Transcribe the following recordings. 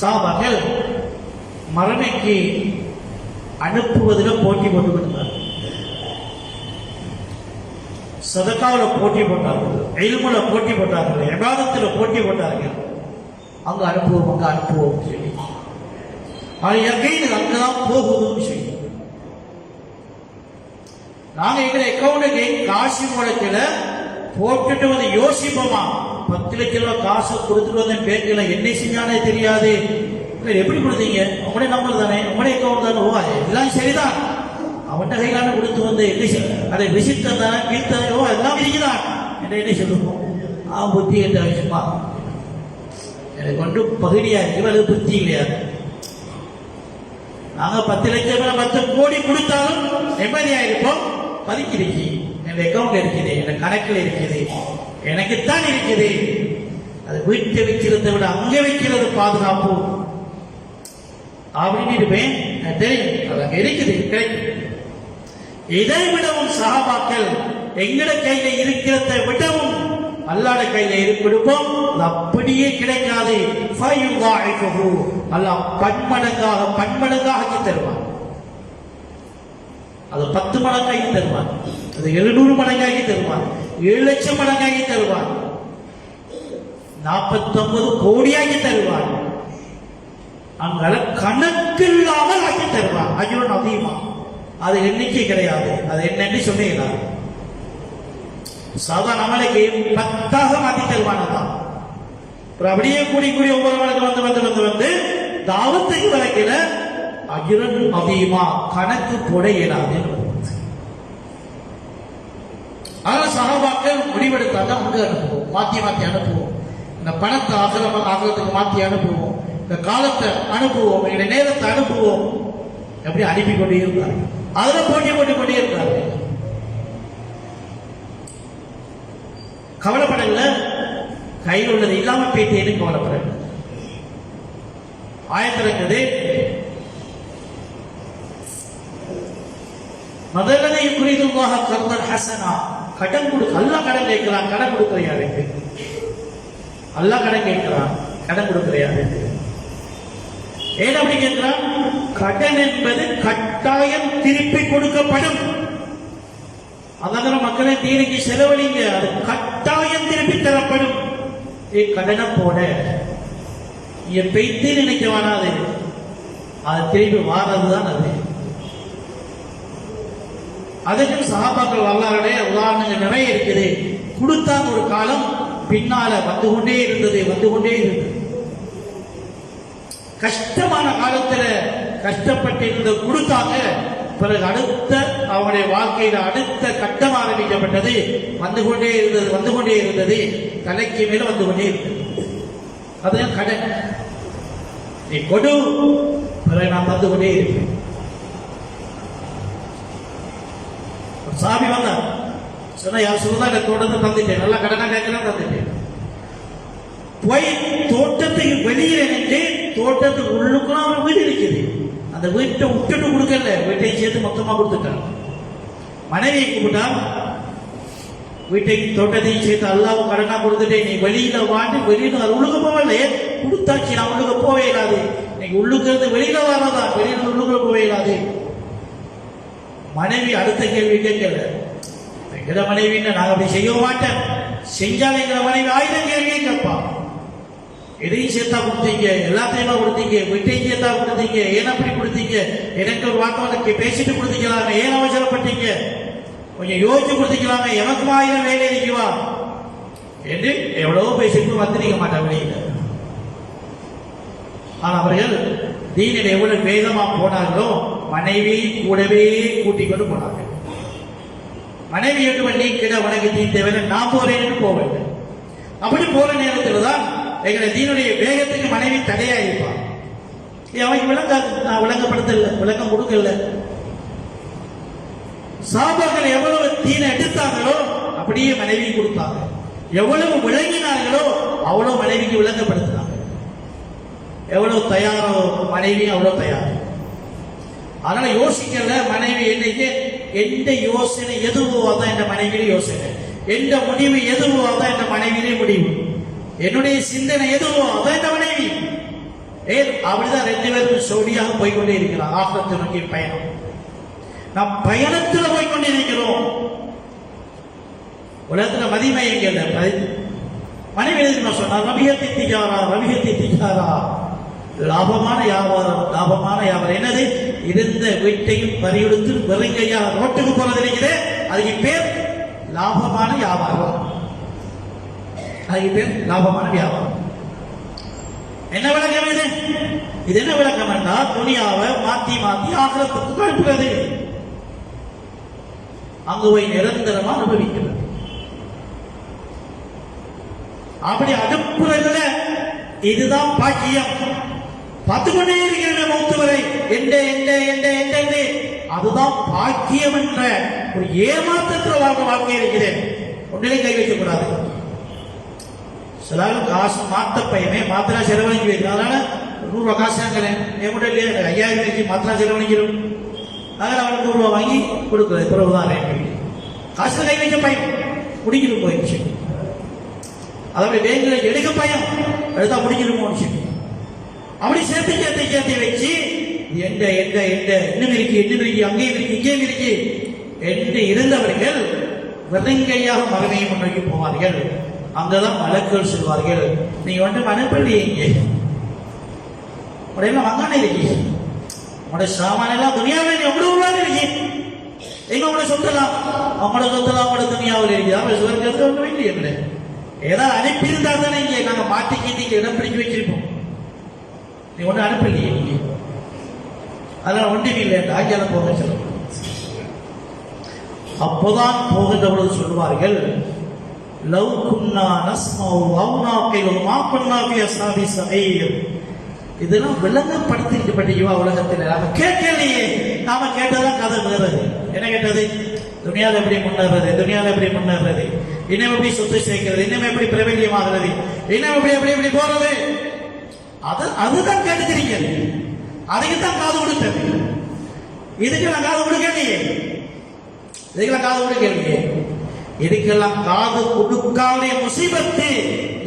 சாபாக்கள் மரணைக்கு அனுப்புவதில் போட்டி போட்டு கொடுத்தார் சதக்காவில் போட்டி போட்டார்கள் எல்முல போட்டி போட்டார்கள் எபாதத்தில் போட்டி போட்டார்கள். அங்க அனுப்புவோம் அங்க அனுப்புவோம் சொல்லி. அது எகையில் அங்கதான் போகுதுன்னு சொல்லி. நாங்க எங்களை அக்கௌண்ட்டுக்கு காசி மூலத்தில் போட்டுட்டு வந்து யோசிப்போமா? பத்து லட்ச காசு கொடுத்துட்டு வந்தேன் பேங்க்ல என்ன செஞ்சானே தெரியாது. எப்படி கொடுத்தீங்க? உங்களுடைய நம்பர் தானே உங்களுடைய அக்கௌண்ட் தானே ஓ எல்லாம் சரிதான். அவன்கிட்ட கையிலான கொடுத்து வந்து என்ன அதை விசிட் தானே கீழ் தானே ஓ எல்லாம் இருக்குதான் என்ன என்ன சொல்லுவோம்? ஆ புத்தி என்ற விஷயமா எனக்கு கொண்டு பகுதியா இருக்கு அது புத்தி கிடையாது. நாங்க பத்து லட்சம் பத்து கோடி கொடுத்தாலும் நிம்மதியா இருப்போம். பதுக்கிருக்கு என் அக்கௌண்ட் இருக்குது என் கணக்கில் இருக்குது. எனக்குத்தான் இருக்குது. அது வீட்டை வைக்கிறதை விட அங்க வைக்கிறது பாதுகாப்பு. அப்படின்னு இருப்பேன் தெரியும். அது அங்க இருக்குது கிடைக்கும். இதை விடவும் சகாபாக்கள் எங்கட கையில இருக்கிறதை விடவும் அல்லாட கையில இருப்பிடுப்போம் அப்படியே கிடைக்காது. ஃபயுதாஇஃபுஹு. அல்லாஹ் பன்மடங்காக பன்மடங்காக ஆக்கி தருவான். அது பத்து மடங்காகி தருவான். அது எழுநூறு மடங்காகி தருவான். ஏழு லட்சம் மடங்காகி தருவான் நாற்பத்தொன்பது கோடியாகி தருவான் அங்கால கணக்கில்லாமல் ஆக்கி தருவான் அஜுரன் அதிகமா. அது எண்ணிக்கை கிடையாது. அது என்னன்னு சொன்னீங்களா? சாதா நம்மளுக்கு பத்தாக மாத்தி தருவானதான் அப்புறம் அப்படியே கூடி கூடி ஒவ்வொரு வழக்கு வந்து வந்து வந்து வந்து தாவத்தை வழக்கில அகிரன் அதிகமா கணக்கு போட இயலாது. அதனால முடிவெடுத்தாங்க அங்க அனுப்புவோம். மாத்தி மாத்தி அனுப்புவோம். இந்த பணத்தை ஆகிரம ஆகிறதுக்கு மாத்தி அனுப்புவோம். இந்த காலத்தை அனுப்புவோம். எங்களுடைய நேரத்தை அனுப்புவோம். எப்படி அனுப்பி கொண்டே இருந்தார் அதுல போட்டி போட்டு கொண்டே இருந்தார் கவலைப்படல. கையில் உள்ளது இல்லாம போயிட்டேன்னு கவலைப்படல? ஆயத்திறங்குது முதல்லதை குறிதுமாக கர்மன் ஹசனா. கடன் கொடு அல்லா கடன் கேட்கிறான். கடன் கொடுக்கிற யாருக்கு அல்லா கடன் கேட்கிறான். கடன் கொடுக்கிற யாருக்கு ஏன் அப்படி கேட்கிறான்? கடன் என்பது கட்டாயம் திருப்பி கொடுக்கப்படும். அதனால மக்களை தீனிக்கு செலவழிங்க. அது கட்டாயம் திருப்பி தரப்படும். ஏ கடனை போட. என் பெய்த்து நினைக்க வேணாது அது திருப்பி வாரதுதான் அது. அதுக்கும் சகாபாக்கள் வரலாறுடைய உதாரணங்கள் நிறைய இருக்குது. கொடுத்தாங்க ஒரு காலம் பின்னால வந்து கொண்டே இருந்தது வந்து கொண்டே இருந்தது. கஷ்டமான காலத்துல கஷ்டப்பட்டு இருந்த கொடுத்தாங்க. பிறகு அடுத்த அவனுடைய வாழ்க்கையில அடுத்த கட்டம் ஆரம்பிக்கப்பட்டது வந்து கொண்டே இருந்தது வந்து கொண்டே இருந்தது. தலைக்கு மேல வந்து கொண்டே இருந்தது. அதுதான் கடன் நீ கொடு. பிறகு நான் வந்து கொண்டே இருப்பேன். சாமி வந்தார் சொன்னா யார் சொல்லுதா தொடர்ந்து தந்துட்டேன் நல்லா கடனா கேட்கலாம் தந்துட்டேன் போய் தோட்டத்துக்கு வெளியில் நின்று தோட்டத்துக்கு உள்ளுக்குள்ள அவன் வீடு இருக்குது. அந்த வீட்டை விட்டுட்டு கொடுக்கல. வீட்டை சேர்த்து மொத்தமா கொடுத்துட்டாங்க. மனைவியை கூப்பிட்டா வீட்டையும் தோட்டத்தையும் சேர்த்து அல்லாவும் கடனா கொடுத்துட்டேன் நீ வெளியில வாண்டி வெளியில அது உள்ளுக்க போகல கொடுத்தாச்சு நான் உள்ளுக்கு போவே இல்லாது. நீங்க உள்ளுக்கு இருந்து வெளியில வரதா வெளியில உள்ளுக்குள்ள போவே இல்லாது. மனைவி அடுத்த கேள்வி கேட்கல. எங்கிற மனைவின்னு நாங்க அப்படி செய்ய மாட்டேன். செஞ்சால் எங்கிற மனைவி ஆயிரம் கேள்வியே கேட்பான் எதையும் சேர்த்தா கொடுத்தீங்க எல்லாத்தையுமா கொடுத்தீங்க வீட்டையும் சேர்த்தா கொடுத்தீங்க ஏன் அப்படி கொடுத்தீங்க? எனக்கு ஒரு வாக்குவாதம் பேசிட்டு கொடுத்தீங்களாங்க ஏன் அவசரப்பட்டீங்க? கொஞ்சம் யோசிச்சு கொடுத்தீங்களாங்க எனக்கும் ஆயிரம் வேலை இருக்குவா என்று எவ்வளவோ பேசிட்டு வந்திருக்க மாட்டேன் வெளியில. ஆனால் அவர்கள் தீனில் எவ்வளவு வேகமாக போனார்களோ மனைவி கூடவே கூட்டிக் கொண்டு போனார்கள். மனைவி என்று நீ கிட உனக்கு தீ தேவையில்லை நான் போறேன்னு போவேன் அப்படி போற நேரத்தில் தான் எங்களை தீனுடைய வேகத்துக்கு மனைவி தடையா இருப்பான் அவன் விளங்க நான் விளங்கப்படுத்தல விளக்கம் கொடுக்கல. சாபாக்கள் எவ்வளவு தீனை எடுத்தாங்களோ அப்படியே மனைவி கொடுத்தாங்க. எவ்வளவு விளங்கினார்களோ அவ்வளவு மனைவிக்கு விளங்கப்படுத்தினாங்க. எவ்வளவு தயாரோ மனைவி அவ்வளவு தயார். அதனால யோசிக்கல மனைவி என்னைக்கு? எந்த யோசனை எதுவோ அதான் என் மனைவியிலே யோசனை. எந்த முடிவு எதுவோ அதான் என் மனைவியிலே முடிவு. என்னுடைய சிந்தனை எதுவோ அதான் என் மனைவி. ஏ அப்படிதான் ரெண்டு பேரும் சோடியாக போய்க்கொண்டே இருக்கிறார் ஆகத்தை நோக்கி பயணம். நாம் பயணத்தில் போய்க்கொண்டே இருக்கிறோம். உலகத்துல மதிமை எங்க மனைவி எழுதி சொன்னார்? ரவியத்தை திகாரா? ரவியத்தை திகாரா? லாபமான வியாபாரம் லாபமான வியாபாரம். என்னது? இருந்த வீட்டையும் பறியெடுத்து வெறுங்கையா ரோட்டுக்கு போறது இருக்கிறே அதுக்கு பேர் லாபமான வியாபாரம். அதுக்கு பேர் லாபமான வியாபாரம். என்ன விளக்கம் இது? இது என்ன விளக்கம் என்றால் துணியாவை மாத்தி மாத்தி ஆகலத்துக்கு அனுப்புகிறது அங்கு போய் நிரந்தரமா அனுபவிக்கிறது. அப்படி அனுப்புறதுல இதுதான் பாக்கியம். பார்த்து கொண்டே இருக்கிற மௌத்து வரை எந்த எந்த எந்த எந்த அதுதான் பாக்கியம் என்ற ஒரு ஏமாற்றத்தில் வாழ்க்கை வாழ்க்கை இருக்கிறேன். ஒன்றிலே கை வைக்க கூடாது சிலாலும் காசு மாத்த பையமே மாத்திரா செலவழிக்கு வைக்கும் அதனால நூறுரூவா காசு வாங்கலேன் என் கூட இல்லையா எனக்கு ஐயாயிரம் ரூபாய்க்கு மாத்திரா செலவழிக்கிறோம். அதனால அவனுக்கு நூறு ரூபா வாங்கி கொடுக்குறது பிறகுதான் காசு கை வைக்க பையன். முடிக்கணும் போயிடுச்சு. அதோட பேங்க்ல எடுக்க பயம் எடுத்தா முடிக்கணுமோ அப்படி சேர்த்து சேர்த்து சேர்த்து வச்சு எந்த எங்க எந்த எங்க இன்னும் இருக்கு இன்னும் இருக்கு அங்கேயும் இருக்கு இங்கேயும் இருக்கு என்று இருந்தவர்கள் விலங்கையாக மகனையை முன்னோக்கி போவார்கள். அங்கதான் மலக்கள் சொல்வார்கள். நீங்க வந்து மனப்பள்ளி உடனே உடையெல்லாம் மங்கானே இருக்கு. உடைய சாமானெல்லாம் துணியாவில் நீ எவ்வளவு ரூபாய் இருக்கு. எங்க உங்களை சொல்லலாம் அவங்களோட சொத்தலாம் அவங்களோட துணியாவில் இருக்கு. அவங்க சுவர்க்கத்தில் ஒன்றும் இல்லையே ஏதாவது அனுப்பியிருந்தா தானே இங்கே நாங்கள் மாட்டிக்கிட்டு இங்க இடம் பிடிக்க வச்சிருப்போம் நீ ஒன்றும் அனுப்பலையே நீங்க அதெல்லாம் ஒன்றும் இல்லை ஆகியால போக அப்போதான் போகின்றவர்கள் சொல்வார்கள் லவ் குன்னா நஸ்மௌ வௌனாக்கை மா குன்னாக்கை இதெல்லாம் விளங்கப்படுத்திட்டு யுவா உலகத்தில். நாம கேட்கலையே. நாம கேட்டதான் கதை வேறது என்ன கேட்டது? துணியால எப்படி முன்னேறது துணியால எப்படி முன்னேறது இன்னும் எப்படி சொத்து சேர்க்கிறது? இன்னும் எப்படி பிரபல்யமாகிறது? இன்னும் எப்படி எப்படி எப்படி போறது? அது அதுதான் கேட்டுக்கிறீங்க. அதுக்கு தான் காது கொடுத்தது இதுக்கெல்லாம் காது கொடுக்கலையே இதுக்கெல்லாம் காது கொடுக்கலையே இதுக்கெல்லாம் காது கொடுக்காத முசீபத்து.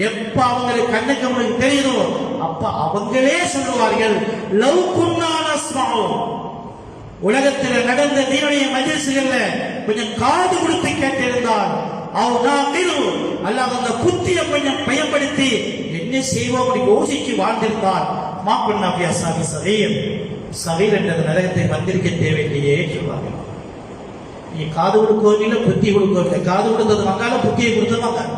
எப்ப அவங்களுக்கு கண்ணுக்கு அவங்களுக்கு தெரியுதோ அப்ப அவங்களே சொல்லுவார்கள் லவ் குன்னான உலகத்தில் நடந்த தீனுடைய மஜிசுகள்ல கொஞ்சம் காது கொடுத்து கேட்டிருந்தால் அவர் நாம் அல்லாத அந்த புத்தியை கொஞ்சம் பயன்படுத்தி என்ன செய்வோம் யோசிச்சு வாழ்ந்திருந்தால் மாப்பண்ணாபி சாமி சதீர் சதீர் என்ற நரகத்தை வந்திருக்க தேவையில்லையே சொல்வார்கள். நீ காது கொடுக்கவும் இல்லை புத்தி கொடுக்கவும் இல்லை காது கொடுத்தது வந்தால புத்தியை கொடுத்தது வந்தாங்க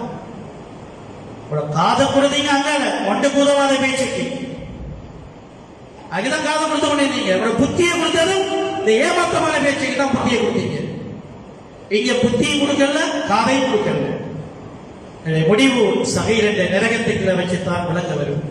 உங்களோட காதை கொடுத்தீங்க அங்கால ஒன்று கூதவாத பேச்சுக்கு. அதுதான் காதை கொடுத்த கொண்டிருந்தீங்க. உங்களோட புத்தியை கொடுத்தது இந்த ஏமாத்தமான பேச்சுக்கு தான் புத்தியை கொடுத்தீங்க. இங்க புத்தியை கொடுக்கல காதையும் கொடுக்கல. முடிவு சகையில் என்ற நரகத்துக்குள்ள வச்சுத்தான் விளங்க வரும்.